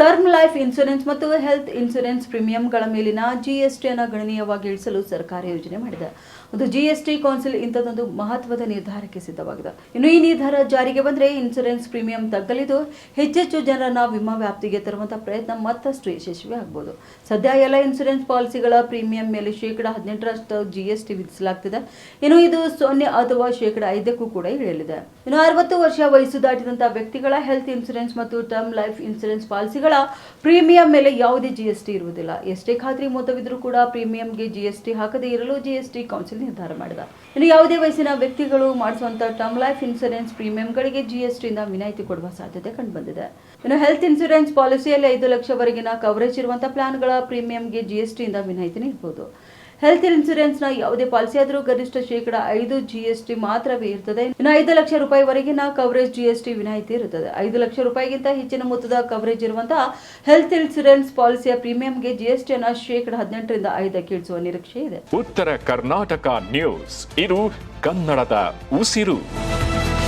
Term life insurance ಮತ್ತು health insurance ಪ್ರೀಮಿಯಂಗಳ ಮೇಲಿನ ಜಿಎಸ್ಟಿಯನ್ನು ಗಣನೀಯವಾಗಿ ಇಳಿಸಲು ಸರ್ಕಾರ ಯೋಜನೆ ಮಾಡಿದೆ. ಅದು ಜಿಎಸ್ಟಿ ಕೌನ್ಸಿಲ್ ಇಂಥದ್ದೊಂದು ಮಹತ್ವದ ನಿರ್ಧಾರಕ್ಕೆ ಸಿದ್ಧವಾಗಿದೆ. ಇನ್ನು ಈ ನಿರ್ಧಾರ ಜಾರಿಗೆ ಬಂದರೆ ಇನ್ಶೂರೆನ್ಸ್ ಪ್ರೀಮಿಯಂ ತಗ್ಗಲಿದ್ದು ಹೆಚ್ಚೆಚ್ಚು ಜನರನ್ನ ವಿಮಾ ವ್ಯಾಪ್ತಿಗೆ ತರುವಂತಹ ಪ್ರಯತ್ನ ಮತ್ತಷ್ಟು ಯಶಸ್ವಿ ಆಗ್ಬೋದು. ಸದ್ಯ ಎಲ್ಲ ಇನ್ಶೂರೆನ್ಸ್ ಪಾಲಿಸಿಗಳ ಪ್ರೀಮಿಯಂ ಮೇಲೆ ಶೇಕಡ ಹದಿನೆಂಟರಷ್ಟು ಜಿಎಸ್ಟಿ ವಿಧಿಸಲಾಗ್ತಿದೆ. ಇನ್ನು ಇದು ಸೊನ್ನೆ ಅಥವಾ ಶೇಕಡ ಐದಕ್ಕೂ ಕೂಡ ಇಳಿಯಲಿದೆ. ಇನ್ನು ಅರವತ್ತು ವರ್ಷ ವಯಸ್ಸು ದಾಟಿದಂತಹ ವ್ಯಕ್ತಿಗಳ ಹೆಲ್ತ್ ಇನ್ಶೂರೆನ್ಸ್ ಮತ್ತು ಟರ್ಮ್ ಲೈಫ್ ಇನ್ಶೂರೆನ್ಸ್ ಪಾಲಿಸಿಗಳ ಪ್ರೀಮಿಯಂ ಮೇಲೆ ಯಾವುದೇ ಜಿಎಸ್ಟಿ ಇರುವುದಿಲ್ಲ. ಎಷ್ಟೇ ಖಾತ್ರಿ ಮೊತ್ತವಿದ್ರೂ ಕೂಡ ಪ್ರೀಮಿಯಂಗೆ ಜಿಎಸ್ಟಿ ಹಾಕದೇ ಇರಲು ಜಿ ಎಸ್ ಟಿ ಕೌನ್ಸಿಲ್ ನಿರ್ಧಾರ ಮಾಡಿದೆ. ಇನ್ನು ಯಾವುದೇ ವಯಸ್ಸಿನ ವ್ಯಕ್ತಿಗಳು ಮಾಡಿಸುವಂತ ಟರ್ಮ್ ಲೈಫ್ ಇನ್ಶೂರೆನ್ಸ್ ಪ್ರೀಮಿಯಂಗಳಿಗೆ ಜಿಎಸ್ಟಿಯಿಂದ ವಿನಾಯಿತಿ ಕೊಡುವ ಸಾಧ್ಯತೆ ಕಂಡುಬಂದಿದೆ. ಇನ್ನು ಹೆಲ್ತ್ ಇನ್ಸೂರೆನ್ಸ್ ಪಾಲಿಸಿಯಲ್ಲಿ ಐದು ಲಕ್ಷವರೆಗಿನ ಕವರೇಜ್ ಇರುವಂತಹ ಪ್ಲಾನ್ಗಳ ಪ್ರೀಮಿಯಂಗೆ ಜಿಎಸ್ಟಿಯಿಂದ ವಿನಾಯಿತಿ ನೀಡಬಹುದು. ಹೆಲ್ತ್ ಇನ್ಶೂರೆನ್ಸ್ನ ಯಾವುದೇ ಪಾಲಿಸಿ ಆದರೂ ಗರಿಷ್ಠ ಶೇಕಡ ಐದು ಜಿಎಸ್ಟಿ ಮಾತ್ರವೇ ಇರ್ತದೆ. ಇನ್ನು ಐದು ಲಕ್ಷ ರೂಪಾಯಿವರೆಗಿನ ಕವರೇಜ್ ಜಿಎಸ್ಟಿ ವಿನಾಯಿತಿ ಇರುತ್ತದೆ. ಐದು ಲಕ್ಷ ರೂಪಾಯಿಗಿಂತ ಹೆಚ್ಚಿನ ಮೊತ್ತದ ಕವರೇಜ್ ಇರುವಂತಹ ಹೆಲ್ತ್ ಇನ್ಶೂರೆನ್ಸ್ ಪಾಲಿಸಿಯ ಪ್ರೀಮಿಯಂಗೆ ಜಿಎಸ್ಟಿಯನ್ನು ಶೇಕಡ ಹದಿನೆಂಟರಿಂದ ಐದಕ್ಕೆ ಇಳಿಸುವ ನಿರೀಕ್ಷೆ ಇದೆ. ಉತ್ತರ ಕರ್ನಾಟಕ ನ್ಯೂಸ್ ಇದು ಕನ್ನಡದ ಉಸಿರು.